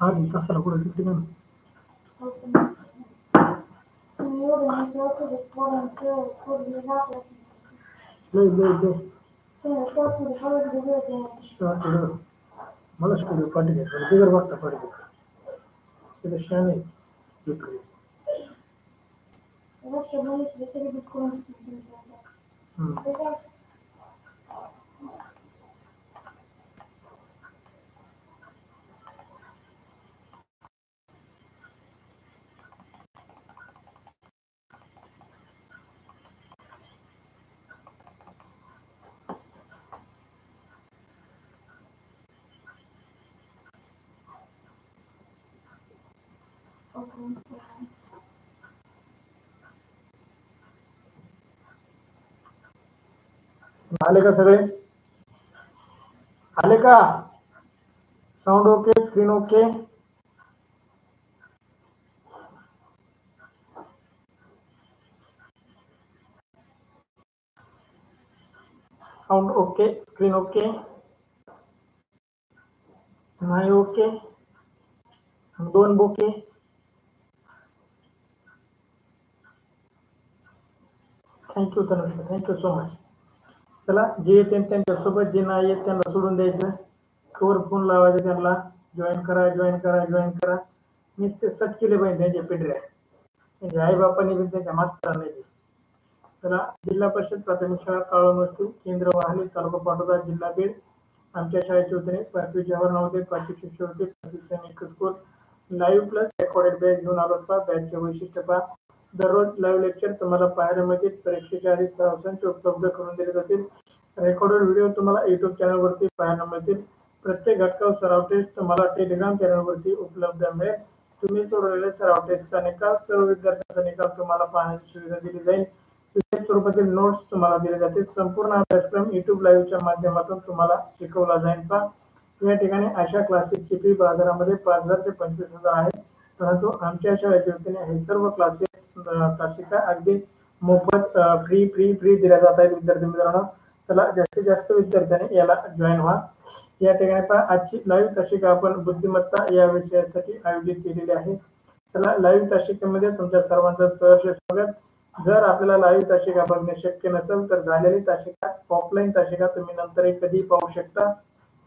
Abi tasarı కూడా తిరిగాను లేదు లేదు లేదు మనసుకుడు పడ్డది దగ్గర పట్ట పడ్డది ఇది షానే ఇప్పుడు Evet, ben de bir kere bir konu आले का सगळे आले का sound okay screen okay sound okay screen okay नाही ओके दोन bouquet thank you Tanushka thank you so much चला जे येते त्यांच्यासोबत जे नाही येत त्यांना सोडून द्यायचं. कवर फोन लावायचा त्यांना. जॉईन करा जॉईन करा जॉईन करा. नुसते सट केले पाहिजे त्यांच्या पिढऱ्या त्यांच्या आई बापांनी बी त्यांच्या मास्तरांनी बी. चला जिल्हा परिषद प्राथमिक शाळा काळमस्ती केंद्र वाहली तालुका पाटोदा जिल्हा बीड. आमच्या शाळेचे होते पाचवी जवाहर नव्हते पाचवी शिष्यवृत्ती पाचवी सैनिक school. Live plus recorded batch घेऊन आलो होता. बॅचचे वैशिष्ट्य पहा. दररोज लाईव्ह लेक्चर तुम्हाला पाहायला मिळतील. परीक्षेच्या आधी सहा उपलब्ध करून दिले जातील. रेकॉर्डेड व्हिडिओ तुम्हाला युट्यूब चॅनलवरती पाहायला मिळतील. प्रत्येक घटकावर सराव टेस्ट तुम्हाला टेलिग्राम चॅनलवरती उपलब्ध मिळेल. तुम्ही सोडवलेल्या सराव टेस्टचा निकाल सर्व विद्यार्थ्यांचा निकाल तुम्हाला पाहण्याची सुविधा दिली जाईल. स्वरूपातील नोट्स तुम्हाला दिले जातील. संपूर्ण अभ्यासक्रम युट्यूब लाईव्हच्या माध्यमातून तुम्हाला शिकवला जाईल. का या ठिकाणी अशा क्लासेसची फी बाजारामध्ये पाच हजार ते पंचवीस हजार आहे. परंतु आमच्या शाळेच्या वतीने हे सर्व क्लासेस तासिका अगदी मोफत फ्री फ्री फ्री दिल्या जात आहेत विद्यार्थी मित्रांनो. चला जास्तीत जास्त विद्यार्थ्यांनी याला जॉईन व्हा. या ठिकाणी पहा आजची लाईव्ह तासिका आपण बुद्धिमत्ता या विषयासाठी आयोजित केलेली आहे. चला लाईव्ह तासिकेमध्ये तुमच्या सर्वांचं सहर्ष स्वागत. जर आपल्याला लाईव्ह तासिका बघणे शक्य नसेल तर झालेली तासिका ऑफलाईन तासिका तुम्ही नंतर कधी पाहू शकता.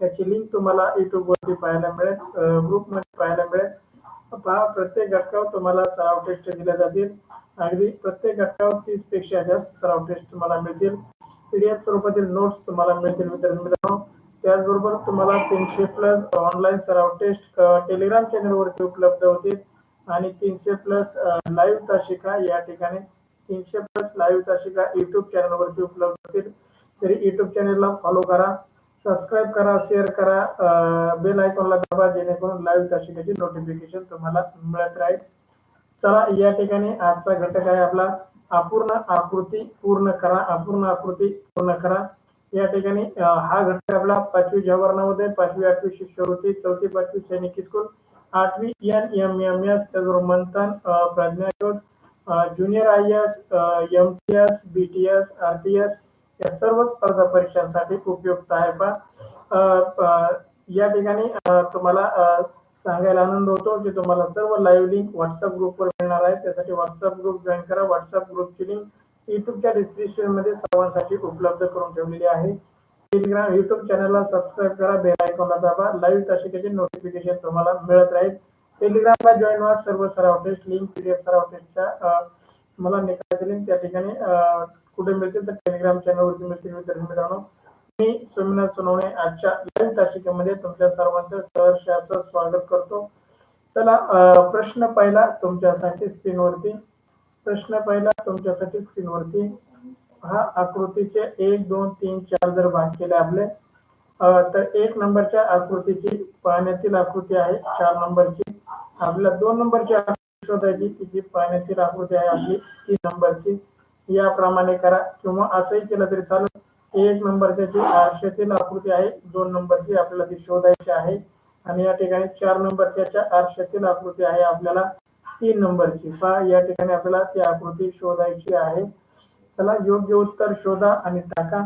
त्याची लिंक तुम्हाला युट्यूब वरती पाहायला मिळेल. ग्रुपमध्ये पाहायला पहा प्रत्येक घटकावर तुम्हाला सराव टेस्ट दिल्या जातील. अगदी प्रत्येक घटकावर तीसपेक्षा जास्त सराव टेस्ट तुम्हाला मिळतील. पीडीएफ स्वरूपातील नोट्स तुम्हाला मिळतील मित्रांनो. त्याचबरोबर तुम्हाला तीनशे प्लस ऑनलाईन सराव टेस्ट टेलिग्राम चॅनलवरती उपलब्ध होतील. आणि तीनशे प्लस लाईव्ह तासिका या ठिकाणी तीनशे प्लस लाईव्ह तासिका युट्यूब चॅनलवरती उपलब्ध होतील. तरी युट्यूब चॅनलला फॉलो करा. सबस्क्राईब करा शेअर करा बेल आयकॉनला दाबा जेणेकरून लाईव्ह तासिकाची नोटिफिकेशन तुम्हाला मिळत राहील. चला या ठिकाणी आजचा घटक आहे आपला. अपूर्ण आकृती पूर्ण करा अपूर्ण आकृती पूर्ण करा. या ठिकाणी हा घटक आपला पाचवी जवाहर पाचवी आठवी शिष्यवृत्ती चौथी पाचवी सैनिकी स्कूल आठवी एन एम एम एस त्याचबरोबर Manthan प्रज्ञाशोध junior I S M T S B T S R T S या सर्व स्पर्धा परीक्षांसाठी उपयुक्त आहे. पण या ठिकाणी तुम्हाला सांगायला आनंद होतो की तुम्हाला सर्व लाईव्ह लिंक व्हॉट्सअप ग्रुपवर मिळणार आहे. त्यासाठी व्हॉट्सअप ग्रुप जॉईन करा. व्हॉट्सअप ग्रुपची लिंक युट्यूबच्या डिस्क्रिप्शनमध्ये सर्वांसाठी उपलब्ध करून ठेवलेली आहे. टेलिग्राम युट्यूब चॅनलला सबस्क्राईब करा. बेल आयकॉनला दाबा. लाईव्ह तासिकेचे नोटिफिकेशन तुम्हाला मिळत राहील. टेलिग्रामला जॉईन व्हा. सर्व सराव टेस्ट लिंक पीडीएफ सराव टेस्टच्या मला निकालाची लिंक त्या ठिकाणी कुठे मिळतील तर टेलिग्राम चॅनलवरती मिळतील. विद्यार्थी मित्रांनो मी सोमनाथ सोनवणे आजच्या लाईव्ह तासिकेमध्ये तुमच्या सर्वांचं सहर्ष असं स्वागत करतो. चला प्रश्न पहिला तुमच्यासाठी स्क्रीनवरती प्रश्न पहिला तुमच्यासाठी स्क्रीनवरती हा आकृतीचे एक दोन तीन चार जर भाग केले आपले तर एक नंबरच्या आकृतीची पाण्यातील आकृती आहे चार नंबरची. आपल्याला दोन नंबरची आकृती शोधायची जी पाण्यातील आकृती आहे आपली तीन नंबरची. याप्रमाणे करा किंवा असंही केलं तरी चालेल. एक नंबरची जी आरशातील आकृती आहे दोन नंबरची आपल्याला ती शोधायची आहे. आणि या ठिकाणी चार नंबरच्या आरशातील आकृती आहे आपल्याला तीन नंबरची. पहा या ठिकाणी आपल्याला ती आकृती शोधायची आहे. चला योग्य उत्तर शोधा आणि टाका.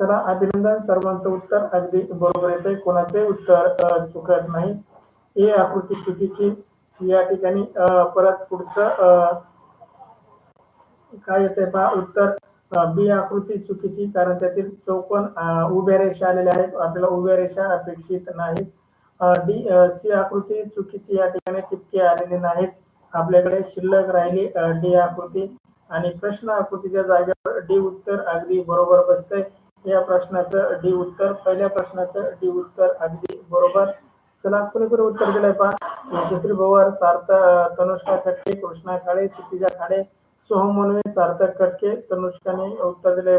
चला अभिनंदन सर्वांचं उत्तर. अगदी बरोबर येते कोणाचे उत्तर चुकत नाही. ए आकृती चुकीची. या ठिकाणी परत पुढचं काय येते पहा उत्तर बी आकृती चुकीची कारण त्यातील चौकोन उभ्या रेषा आलेल्या आहेत. आपल्याला उभ्या रेषा अपेक्षित नाहीत. डी सी आकृती चुकीची या ठिकाणी टिपके आलेले नाहीत. आपल्याकडे शिल्लक राहिली डी आकृती. आणि प्रश्न आकृतीच्या जागेवर डी उत्तर अगदी बरोबर बसते या प्रश्नाचं डी उत्तर पहिल्या प्रश्नाचं डी उत्तर अगदी बरोबर. चला कुणीकडे उत्तर दिलंय पहा? यशस्वी भोवर सार्थ तनुष्का खट्टे कृष्णा खाडे क्षितिजा खाडे. सोहम सार्थक कटके तनुष्काने उत्तर दिले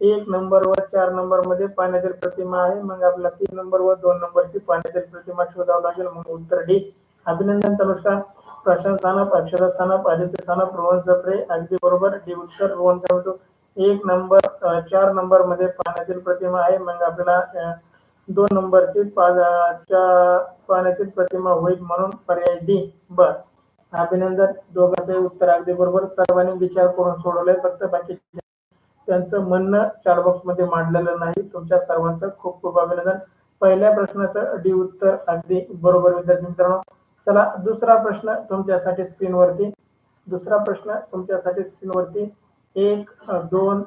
एक नंबर व चार नंबरमध्ये पाण्यातील प्रतिमा आहे. मग आपल्याला तीन नंबर व दोन नंबरची पाण्यातील प्रतिमा शोधावं लागेल. मग उत्तर डी. अभिनंदन तनुष्का. प्रशांत सानप अक्षरा सानप आदित्य सानप रोहन सप्रे अगदी बरोबर. डी उत्तर रोहन काय म्हणतो? एक नंबर चार नंबरमध्ये पाण्यातील प्रतिमा आहे. मग आपल्याला दोन नंबरची पाण्यातील प्रतिमा होईल म्हणून पर्याय डी. बर. अभिनंदन. दोघांचंही उत्तर अगदी बरोबर. सर्वांनी विचार करून सोडवलंय फक्त बाकी त्यांचं म्हणणं चार बॉक्समध्ये मांडलेलं नाही. तुमच्या सर्वांचं खूप खूप अभिनंदन. पहिल्या प्रश्नाचं डी उत्तर अगदी बरोबर विद्यार्थी मित्रांनो. चला दुसरा प्रश्न तुमच्यासाठी स्क्रीनवरती. दुसरा प्रश्न तुमच्यासाठी स्क्रीनवरती. एक दोन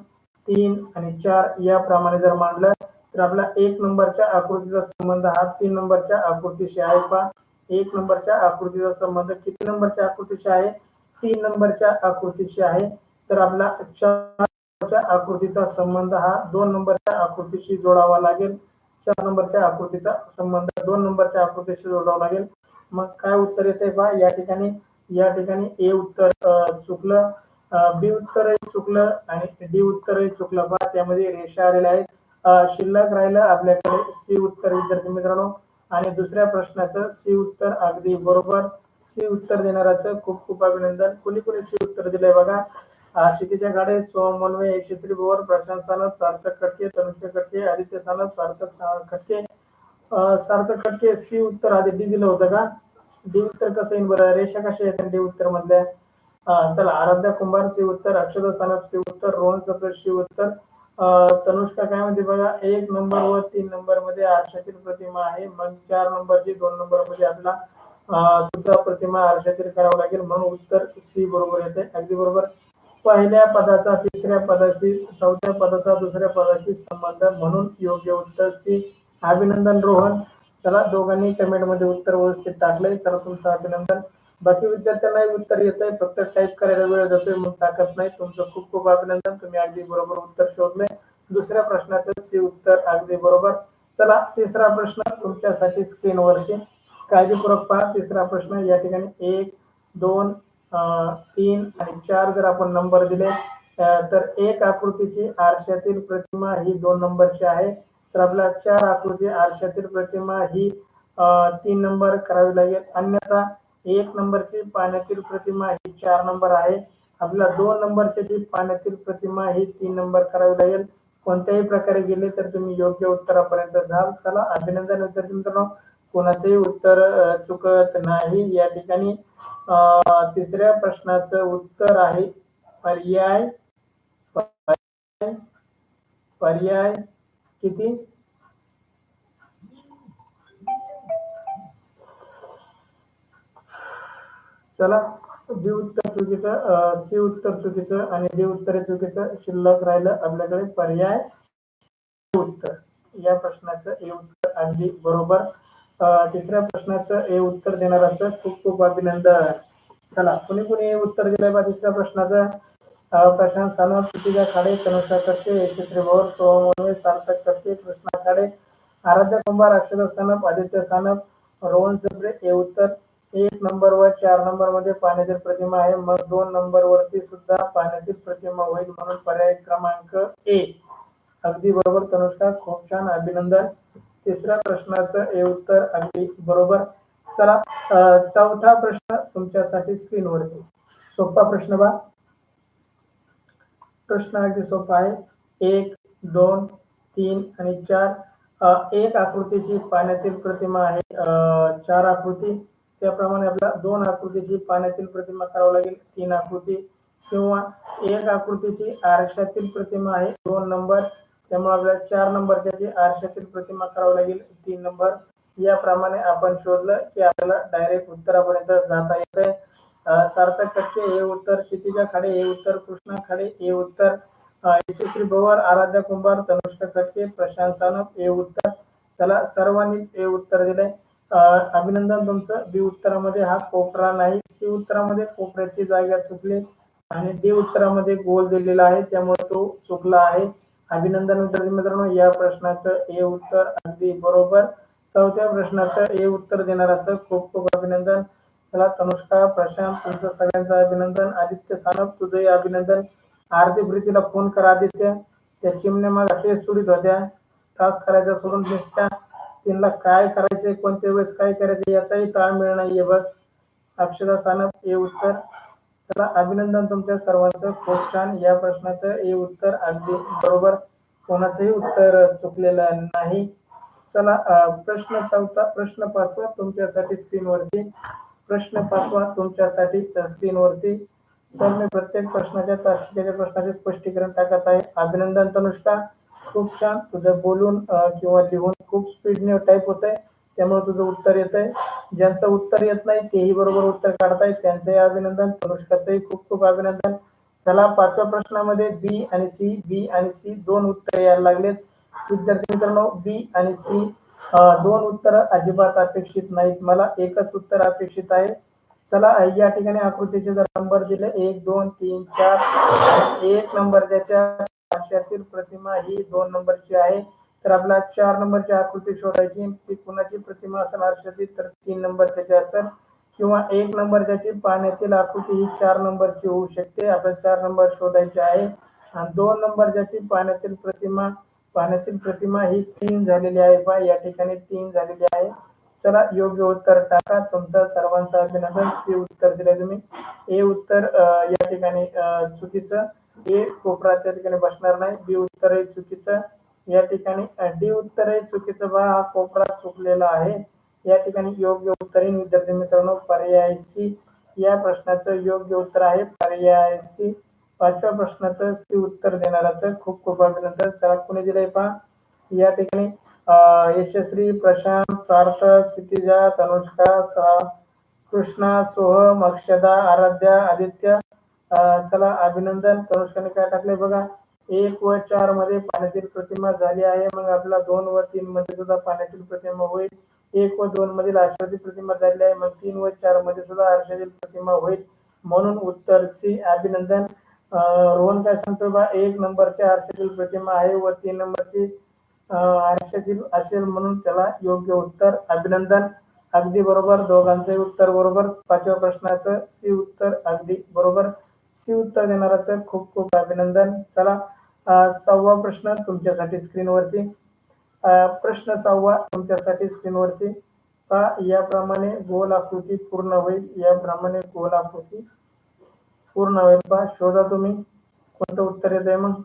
तीन आणि चार याप्रमाणे जर मांडलं तर आपला एक नंबरच्या आकृतीचा संबंध हा तीन नंबरच्या आकृतीशी आहे पहा. एक नंबरच्या आकृतीचा संबंध किती नंबरच्या आकृतीशी आहे? तीन नंबरच्या आकृतीशी आहे. तर आपला चार नंबरच्या आकृतीचा संबंध हा दोन नंबरच्या आकृतीशी जोडावा लागेल. चार नंबरच्या आकृतीचा संबंध दोन नंबरच्या आकृतीशी जोडावा लागेल. मग काय उत्तर येते पहा या ठिकाणी या ठिकाणी ए उत्तर चुकलं. बी उत्तरही चुकलं आणि डी उत्तरही चुकलं. पहा त्यामध्ये रेषा आलेल्या आहेत. शिल्लक राहिलं आपल्याकडे सी उत्तर. विद्यार्थी मित्रांनो आणि दुसऱ्या प्रश्नाचं सी उत्तर अगदी बरोबर. सी उत्तर देणाराच खूप खूप अभिनंदन. कुणी कुणी सी उत्तर दिलंय बघा? आशिकीच्या गाडे सोम मनवे यशस्वी बोर प्रशांत सानप सार्थक कटके तनुष्य कटके आदित्य सानप सार्थक खटके. सार्थक कटके सी उत्तर आधी डी दिलं होतं का? डी उत्तर कसं येईल बरं? रेषा कशा येतात डी उत्तर मधल्या? चला आराध्या कुंभार सी उत्तर अक्षदा सानप सी उत्तर रोहन सप्रे सी उत्तर. तनुष्का काय म्हणते बघा एक नंबर व तीन नंबरमध्ये आरशातील प्रतिमा आहे. मग चार नंबरची दोन नंबरमध्ये आपला सुद्धा प्रतिमा आरशातील करावं लागेल म्हणून उत्तर सी बरोबर येते अगदी बरोबर. पहिल्या पदाचा तिसऱ्या पदाशी चौथ्या पदाचा दुसऱ्या पदाशी संबंध म्हणून योग्य उत्तर सी अभिनंदन रोहन. चला दोघांनी कमेंटमध्ये उत्तर व्यवस्थित टाकलंय. चला तुमचं अभिनंदन. बाकी विद्यार्थ्यांनाही उत्तर येत आहे फक्त टाईप करायला वेळ जातोय मग टाकत नाही. तुमचं खूप खूप अभिनंदन. तुम्ही अगदी बरोबर उत्तर शोधले. दुसऱ्या प्रश्नाचं सी उत्तर अगदी बरोबर. चला तिसरा प्रश्न तुमच्यासाठी स्क्रीनवरती. काळजीपूर्वक पहा तिसरा प्रश्न या ठिकाणी एक दोन तीन आणि चार जर आपण नंबर दिले तर एक आकृतीची आरशातील प्रतिमा ही दोन नंबरची आहे. तर आपल्या चार आकृती आरशातील प्रतिमा ही तीन नंबर करावी लागेल. अन्यथा एक नंबरची पाण्यातील प्रतिमा ही चार नंबर आहे. आपल्याला दोन नंबरची जी पाण्यातील प्रतिमा ही तीन नंबर करावी लागेल. कोणत्याही प्रकारे गेले तर तुम्ही योग्य उत्तरापर्यंत जाल. चला अभिनंदन विद्यार्थी मित्रांनो कोणाचंही उत्तर चुकत नाही. या ठिकाणी अं, तिसऱ्या प्रश्नाचं उत्तर आहे. पर्याय पर्याय किती? चला बी उत्तर चुकीचं सी उत्तर चुकीचं आणि डी उत्तर चुकीचं शिल्लक राहिलं आपल्याकडे पर्याय उत्तर. या प्रश्नाचं ए उत्तर अगदी बरोबर. तिसऱ्या प्रश्नाचं ए उत्तर देणाराचं खूप खूप अभिनंदन. चला कुणी कुणी उत्तर दिलंय बा तिसऱ्या प्रश्नाचं? प्रशांत सानप क्षितिजा खाडे तनुषा करते यशस्वी भोर सोहमोने सार्थक करते कृष्णा खाडे आराध्य कुंभार अक्षर सानप आदित्य सानप रोहन सप्रे हे उत्तर एक नंबर व चार नंबरमध्ये पाण्यातील प्रतिमा आहे. मग दोन नंबर वरती सुद्धा पाण्यातील प्रतिमा होईल म्हणून पर्याय क्रमांक ए. अगदी बरोबर तनुष्का. खूप छान. अभिनंदन. तिसऱ्या प्रश्नाचं ए उत्तर अगदी बरोबर. चला चौथा प्रश्न तुमच्यासाठी स्क्रीनवरती. सोपा प्रश्न बा. प्रश्न अगदी सोपा आहे. एक दोन तीन आणि चार. एक आकृतीची पाण्यातील प्रतिमा आहे. चार आकृती. त्याप्रमाणे आपल्याला दोन आकृतीची पाण्यातील प्रतिमा करावं लागेल तीन आकृती किंवा एक आकृतीची आरशातील प्रतिमा आहे दोन नंबर. त्यामुळे आपल्याला चार नंबरच्या आरशातील प्रतिमा करावं लागेल तीन नंबर. याप्रमाणे आपण शोधलं की आपल्याला डायरेक्ट उत्तरापर्यंत जाता येते सार्थक टक्के हे उत्तर क्षितिजा खाडे हे उत्तर कृष्णा खाडे हे उत्तर यशस्वी भवर आराध्या कुंभार तनुष्का खटके प्रशांत सानप हे उत्तर. त्याला सर्वांनीच हे उत्तर दिले अभिनंदन तुमचं. बी उत्तरामध्ये हा कोपरा नाही. सी उत्तरामध्ये कोपऱ्याची जागा चुकली आणि डी उत्तरामध्ये गोल दिलेला आहे. त्यामुळे तो चुकला आहे. अभिनंदन विद्यार्थी मित्रांनो या प्रश्नाचं ए उत्तर अगदी बरोबर. चौथ्या प्रश्नाचं ए उत्तर देणाराचं खूप खूप अभिनंदन. चला तनुष्का प्रशांत तुमचं सगळ्यांचं अभिनंदन. आदित्य सानप तुझंही अभिनंदन. आरती प्रीतीला फोन कर आदित्य. त्या चिमण्या मला टेस्ट सोडित होत्या तास करायचा सोडून दिसत्या त्यांना काय करायचंय कोणत्या वेळेस काय करायचं याचाही ताळमेळ नाहीये बघ. अक्षदा सानप हे उत्तर. चला अभिनंदन तुमच्या सर्वांचं. खूप छान. या प्रश्नाचं हे उत्तर अगदी बरोबर. कोणाचंही उत्तर चुकलेलं नाही. चला प्रश्न चौथा प्रश्न पाचवा तुमच्यासाठी स्क्रीनवरती. प्रश्न पाचवा तुमच्यासाठी स्क्रीनवरती. सर मी प्रत्येक प्रश्नाच्या तार्किकाच्या प्रश्नाचे स्पष्टीकरण टाकत आहे. अभिनंदन तनुष्का. खूप छान. तुझं बोलून किंवा लिहून खूप स्पीडने टाईप होत आहे त्यामुळे तुझं उत्तर येत आहे ज्यांचं उत्तर येत नाही तेही बरोबर उत्तर काढतायत. त्यांचंही अभिनंदन. तनुष्काचंही खूप खूप अभिनंदन. चला पाचव्या प्रश्नामध्ये बी आणि सी बी आणि सी दोन उत्तर यायला लागलेत. विद्यार्थी मित्रांनो बी आणि सी दोन उत्तर अजिबात अपेक्षित नाहीत. मला एकच उत्तर अपेक्षित आहे. चला या ठिकाणी आकृतीचे जर नंबर दिले एक दोन तीन चार एक नंबर ज्याच्या प्रतिमा ही दोन नंबरची आहे. तर आपला चार नंबरची आकृती शोधायची. ती कुणाची प्रतिमा असेल आरशाची तर तीन नंबर त्याची असेल. किंवा एक नंबर त्याची पाण्यातील आकृती ही चार नंबरची होऊ शकते. आपल्याला चार नंबर शोधायचे आहे. आणि दोन नंबर ज्याची पाण्यातील प्रतिमा पाण्यातील प्रतिमा ही तीन झालेली आहे बा या ठिकाणी तीन झालेली आहे. चला योग्य उत्तर टाका. तुमचा सर्वांचं अभिनंदन. सी उत्तर दिले तुम्ही. ए उत्तर या ठिकाणी चुकीचं. ए कोपरा त्या ठिकाणी बसणार नाही. बी उत्तर हे चुकीचं. या ठिकाणी डी उत्तर आहे. चुकीचं बा हा कोपरा चुकलेला आहे. या ठिकाणी योग्य उत्तर आहे. विद्यार्थी मित्रांनो पर्याय सी. या प्रश्नाचं योग्य उत्तर आहे. पर्याय सी. पाचव्या प्रश्नाचं सी उत्तर देणाराचं खूप खूप अभिनंदन. चला कुणी दिलंय पहा? या ठिकाणी यशस्वी प्रशांत सार्थक क्षितिजा तनुष्का सा कृष्णा सोहम अक्षदा आराध्या आदित्य. चला अभिनंदन. तनुष्काने काय टाकले बघा? एक व चारमध्ये पाण्यातील प्रतिमा झाली आहे. मग आपला दोन व तीन मध्ये सुद्धा पाण्यातील प्रतिमा होईल. एक व दोन मधील आरशाची प्रतिमा झाली आहे. मग तीन व चारमध्ये सुद्धा आरशातील प्रतिमा होईल. म्हणून उत्तर सी. अभिनंदन. रोहन काय सांगतो बा? एक नंबरच्या आरशातील प्रतिमा आहे व तीन नंबरची आरशातील असेल म्हणून त्याला योग्य उत्तर. अभिनंदन. अगदी बरोबर. दोघांचंही उत्तर बरोबर. पाचव्या प्रश्नाचं सी उत्तर अगदी बरोबर. सी उत्तर देणाराचं खूप खूप अभिनंदन. चला सहावा प्रश्न तुमच्यासाठी स्क्रीनवरती. प्रश्न सहावा तुमच्यासाठी स्क्रीनवरती. पहा याप्रमाणे गोल आकृती पूर्ण होईल. याप्रमाणे गोल आकृती पूर्ण होईल. पहा शोधा तुम्ही. कोणतं उत्तर येत आहे मग?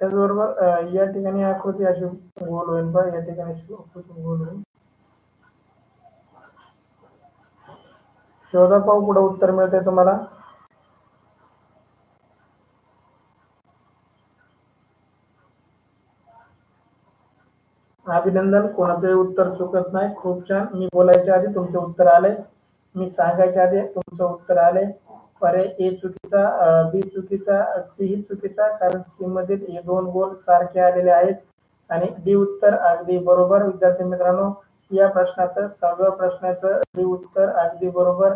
त्याचबरोबर या ठिकाणी आकृती अशी गोल होईल बा या ठिकाणी आकृती गोल होईल शोधा पाहू पुढे उत्तर मिळते तुम्हाला. अभिनंदन कोणाचंही उत्तर चुकत नाही. खूप छान. मी बोलायच्या आधी तुमचं उत्तर आले मी सांगायच्या आधी तुमचं उत्तर आले पर्याय ए चुकीचा बी चुकीचा सी ही चुकीचा कारण सी मधील हे दोन गोल सारखे आलेले आहेत. आणि डी उत्तर अगदी बरोबर. विद्यार्थी मित्रांनो या प्रश्नाचं सहाव्या प्रश्नाचं डी उत्तर अगदी बरोबर.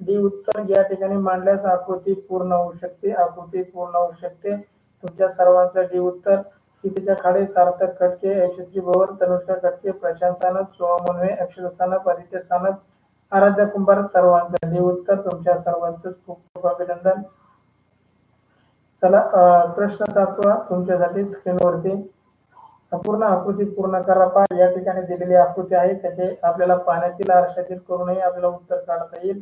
डी उत्तर या ठिकाणी मांडल्यास आकृती पूर्ण होऊ शकते. आकृती पूर्ण होऊ शकते. तुमच्या सर्वांचं डी उत्तर. तिथेच्या खाडे सार्थक खटके यशस्वी भवर तनुष्का खटके प्रशांत सानप सोहम मुनवे अक्षर सानप आदित्य सानप आराध्य कुंभार सर्वांचं डी उत्तर तुमच्या सर्वांचं खूप खूप अभिनंदन. चला प्रश्न सातवा तुमच्यासाठी स्क्रीनवरती पूर्ण आकृती पूर्ण करा पहा या ठिकाणी दिलेली आकृती आहे त्याचे आपल्याला पाण्यातील आरशातील करूनही आपल्याला उत्तर काढता येईल.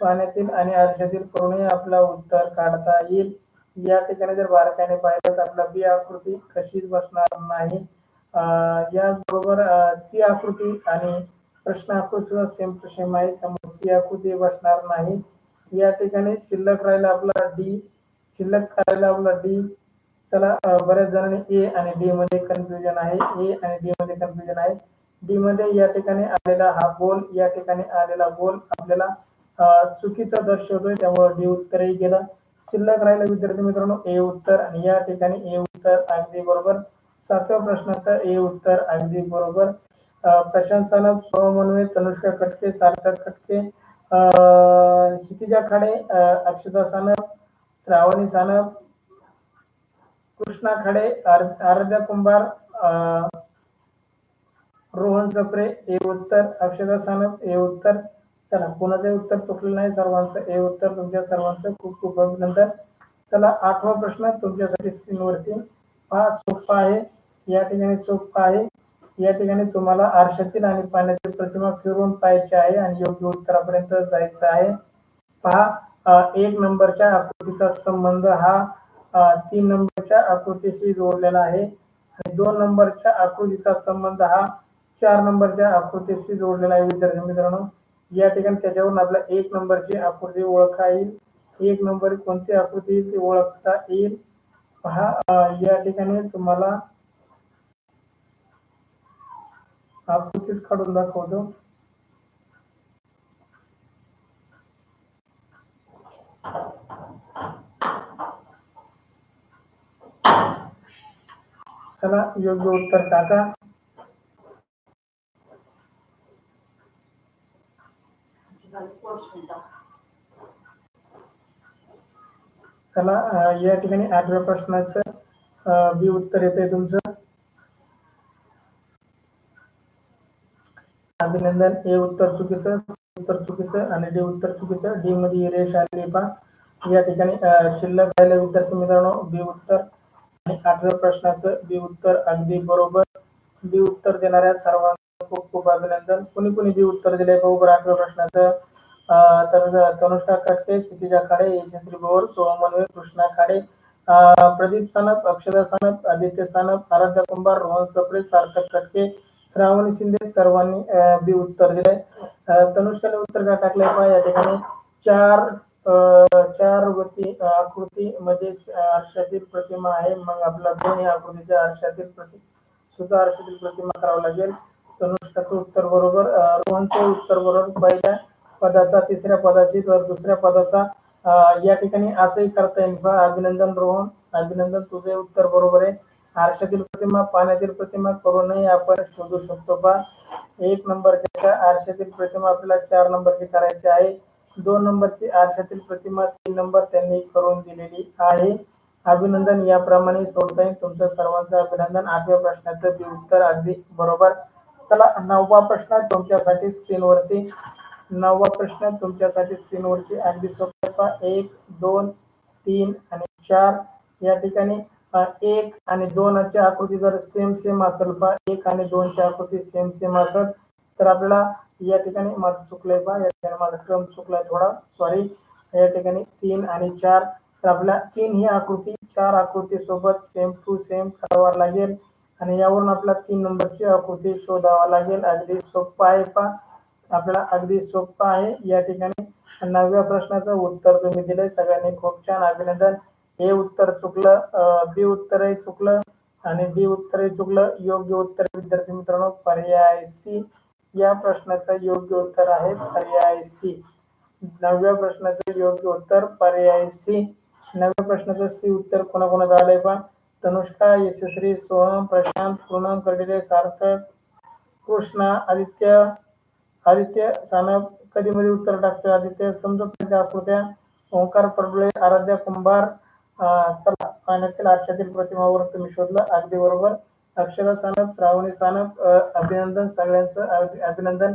पाण्यातील आणि आरशातील करूनही आपला उत्तर काढता येईल. या ठिकाणी जर बारकाईने पाहिलं तर आपला बी आकृती कशीच बसणार नाही. याचबरोबर सी आकृती आणि प्रश्न सेम टू सेम आहे. त्यामुळे सी आकृती बसणार नाही. या ठिकाणी शिल्लक राहिला आपला डी शिल्लक राहिला आपला डी चला बऱ्याच जणांनी ए आणि डी मध्ये कन्फ्युजन आहे. ए आणि डी मध्ये कन्फ्युजन आहे. डी मध्ये या ठिकाणी आलेला हा बोल या ठिकाणी आलेला बोल आपल्याला चुकीचा दर्शवतोय. त्यामुळे डी उत्तरही गेला. शिल्लक राहिला विद्यार्थी मित्रांनो ए उत्तर. आणि या ठिकाणी ए उत्तर अगदी बरोबर. सातव्या प्रश्नाचं ए उत्तर अगदी बरोबर. प्रशांत सानप सोहम मनवे तनुष्का कटके सार्थक कटके क्षितिजा खाडे अक्षता सानप श्रावणी सानप कृष्णा खाडे आराध्या कुंभार रोहन सप्रे ए उत्तर अक्षता सानप ए उत्तर. चला कोणाचे उत्तर चुकलेलं नाही सर्वांचं ए उत्तर तुमच्या सर्वांचं खूप खूप अभिनंदन. चला आठवा प्रश्न तुमच्यासाठी स्क्रीनवरती हा सोपा आहे. या ठिकाणी सोपा आहे. या ठिकाणी तुम्हाला आरशातील आणि पाण्यातील प्रतिमा फिरवून पाहायची आहे आणि योग्य उत्तरापर्यंत जायचं आहे. पहा एक नंबरच्या आकृतीचा संबंध हा तीन नंबरच्या आकृतीशी जोडलेला आहे. आणि दोन नंबरच्या आकृतीचा संबंध हा चार नंबरच्या आकृतीशी जोडलेला आहे विद्यार्थी मित्रांनो. या ठिकाणी त्याच्यावरून आपल्या एक नंबरची आकृती ओळखता येईल. एक नंबर कोणती आकृती ती ओळखता येईल? पहा या ठिकाणी तुम्हाला आकृतीच काढून दाखवतो. चला योग्य उत्तर टाका. चला या ठिकाणी आठव्या प्रश्नाचं बी उत्तर येते तुमचं. अभिनंदन. ए उत्तर चुकीचं उत्तर चुकीचं आणि डी उत्तर चुकीचं. डी मध्ये रेश आली पा या ठिकाणी शिल्लक राहिले विद्यार्थी मित्रांनो. बी उत्तर आणि आठव्या प्रश्नाचं बी उत्तर अगदी बरोबर. बी उत्तर देणाऱ्या सर्वांचं खूप खूप अभिनंदन. कुणी कुणी बी उत्तर दिले बरोबर आठव्या प्रश्नाचं. तर तनुष्का कटके क्षितिजा खाडे यशस्वी बोर सोहम मनवे कृष्णा खाडे प्रदीप सानप अक्षदा सानप आदित्य सानप आराध्या कुंभार रोहन सप्रे सार्थक कटके श्रावणी शिंदे सर्वांनी बी उत्तर दिले तनुष्काने उत्तर काय टाकलंय? पहा या ठिकाणी चार चार गती आकृती मध्ये आरशातील प्रतिमा आहे. मग आपला दोन या आकृतीच्या आरशातील प्रति सुद्धा आरशातील प्रतिमा करावं लागेल. तनुष्काचं उत्तर बरोबर रोहनचं उत्तर बरोबर. पहिल्या पदाचा तिसऱ्या पदाची तर दुसऱ्या पदाचा या ठिकाणी असंही करता येईल. अभिनंदन रोहन अभिनंदन तुझे उत्तर बरोबर आहे. आरशातील प्रतिमा पाण्यातील प्रतिमा करूनही आपण शोधू शकतो का एक नंबरच्या आरशातील प्रतिमा आपल्याला चार नंबरची करायची आहे. दोन नंबरची आरशातील प्रतिमा तीन नंबर त्यांनी करून दिलेली आहे. अभिनंदन याप्रमाणे सोडता येईल तुमचं सर्वांचं अभिनंदन. आठव्या प्रश्नाचं बी उत्तर अगदी बरोबर. चला नववा प्रश्न तुमच्यासाठी स्क्रीनवरती. नववा प्रश्न तुमच्यासाठी स्क्रीनवरती अगदी सोपा. एक दोन तीन आणि चार. या ठिकाणी एक आणि दोनची आकृती जर सेम सेम असेल पा एक आणि दोनची आकृती सेम सेम असेल तर आपल्याला या ठिकाणी माझं चुकलंय पा या ठिकाणी माझा क्रम चुकलाय थोडा. सॉरी या ठिकाणी तीन आणि चार तर आपल्याला तीन ही आकृती चार आकृती सोबत सेम टू सेम करावा लागेल. आणि यावरून आपल्याला तीन नंबरची आकृती शोधावा लागेल. अगदी सोपं आहे पहा आपल्याला अगदी सोप्पा आहे. या ठिकाणी नवव्या प्रश्नाचं उत्तर तुम्ही दिलंय. सगळ्यांनी खूप छान अभिनंदन. हे उत्तर चुकलं बी उत्तरही चुकलं आणि डी उत्तरही चुकलं. योग्य उत्तर विद्यार्थी मित्रांनो पर्याय सी. या प्रश्नाचं योग्य उत्तर आहे पर्याय सी. नवव्या प्रश्नाचं योग्य उत्तर पर्याय सी. नवव्या प्रश्नाचं सी उत्तर कोणाकोणाचं आलंय पहा. तनुष्का यशस्वी सोहम प्रशांत पूनम कर्डिले सार्थक कृष्णा आदित्य आदित्य सानप. कधी मध्ये उत्तर टाकतोय? आदित्य समजत नाही आकृत्या ओंकार पडले आराध्या कुंभार चला. पाण्यातील आरशातील प्रतिमावर तुम्ही शोधलं. अगदी बरोबर. अक्षरा सानप श्रावणी सानप अभिनंदन सगळ्यांचं. अभिनंदन.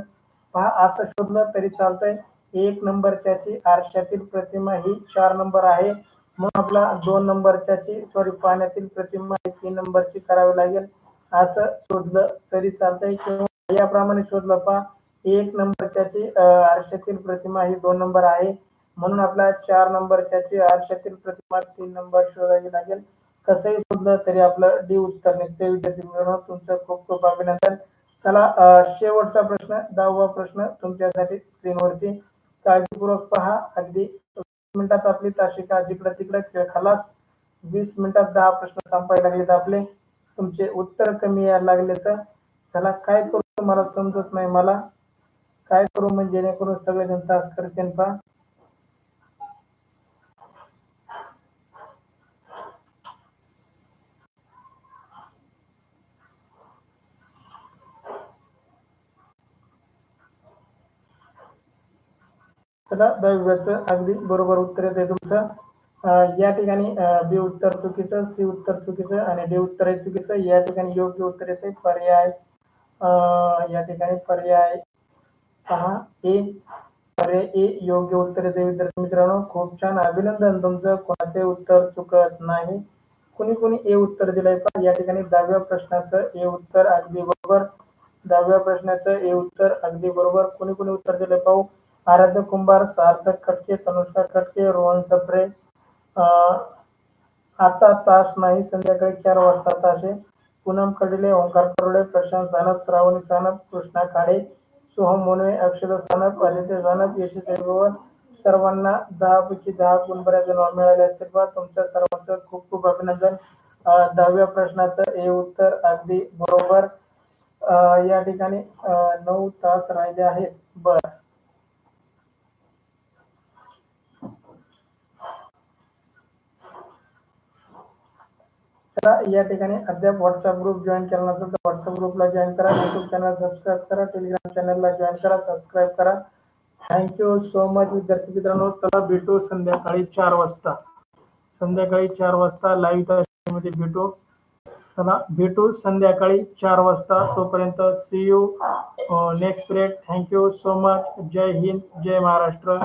पहा असं शोधलं तरी चालतंय. एक नंबरच्याची आरशातील प्रतिमा ही चार नंबर आहे. मग आपला दोन नंबरच्याची सॉरी पाण्यातील प्रतिमा ही तीन नंबरची करावी लागेल. असं शोधलं तरी चालतंय. किंवा याप्रमाणे शोधलं पहा. एक नंबरच्याची आरशातील प्रतिमा ही दोन नंबर आहे. म्हणून आपल्या चार नंबरच्याची आरशातील प्रतिमा तीन नंबर शोधावी लागेल. कसंही शोधलं तरी आपलं डी उत्तर निघते विद्यार्थी मित्रांनो तुमचं खूप खूप अभिनंदन. चला शेवटचा प्रश्न दहावा प्रश्न तुमच्यासाठी स्क्रीनवरती. काळजीपूर्वक पहा. अगदी मिनिटात आपली ताशिका जिकडे तिकडे खेळ खालास. वीस मिनिटात दहा प्रश्न संपायला लागलेत आपले. तुमचे उत्तर कमी यायला लागले तर. चला काय करू? मला समजत नाही मला. काय करू? म्हणजे जेणेकरून सगळे तास करते पहा. चला दहावीचं अगदी बरोबर उत्तर येते तुमचं. या ठिकाणी बी उत्तर चुकीचं सी उत्तर चुकीचं आणि डी उत्तर आहे चुकीचं. या ठिकाणी योग्य उत्तर येते पर्याय या ठिकाणी पर्याय पहा. ए पर्याय ए योग्य उत्तर येते विद्यार्थी मित्रांनो खूप छान. अभिनंदन तुमचं. कोणाचे उत्तर चुकत नाही. कुणी कुणी ए उत्तर दिलंय पहा या ठिकाणी दहाव्या प्रश्नाचं ए उत्तर अगदी बरोबर. दहाव्या प्रश्नाचं ए उत्तर अगदी बरोबर. कुणी कुणी उत्तर दिलंय पाहू. आराध्य कुंभार सार्थक खटके तनुष्का खटके रोहन सप्रे अं, आता तास नाही संध्याकाळी चार वाजता तासे. पूनम कडले ओंकार करोडे प्रशांत सानप श्रावणी सानप कृष्णा खाडे सोहम मोनवे अक्षर सानप आदित्य सानप यशी साईबाबा सर्वांना दहापैकी दहा गुण बऱ्याच मिळाले असतील बा. तुमच्या सर्वांचं खूप खूप अभिनंदन. दहाव्या प्रश्नाचं हे उत्तर अगदी बरोबर. या ठिकाणी अं, नऊ तास राहिले आहेत. बर. चला या ठिकाणी अद्याप व्हॉट्सअप ग्रुप जॉईन केला नसेल तर व्हॉट्सअप ग्रुपला जॉईन करा युट्यूब चॅनल सबस्क्राईब करा टेलिग्राम चॅनलला जॉईन करा सबस्क्राईब करा. थँक्यू सो मच विद्यार्थी मित्रांनो. चला भेटू संध्याकाळी चार वाजता. संध्याकाळी चार वाजता लाईव्हमध्ये भेटू. चला भेटू संध्याकाळी चार वाजता. तोपर्यंत see you next period thank you so much जय हिंद जय महाराष्ट्र.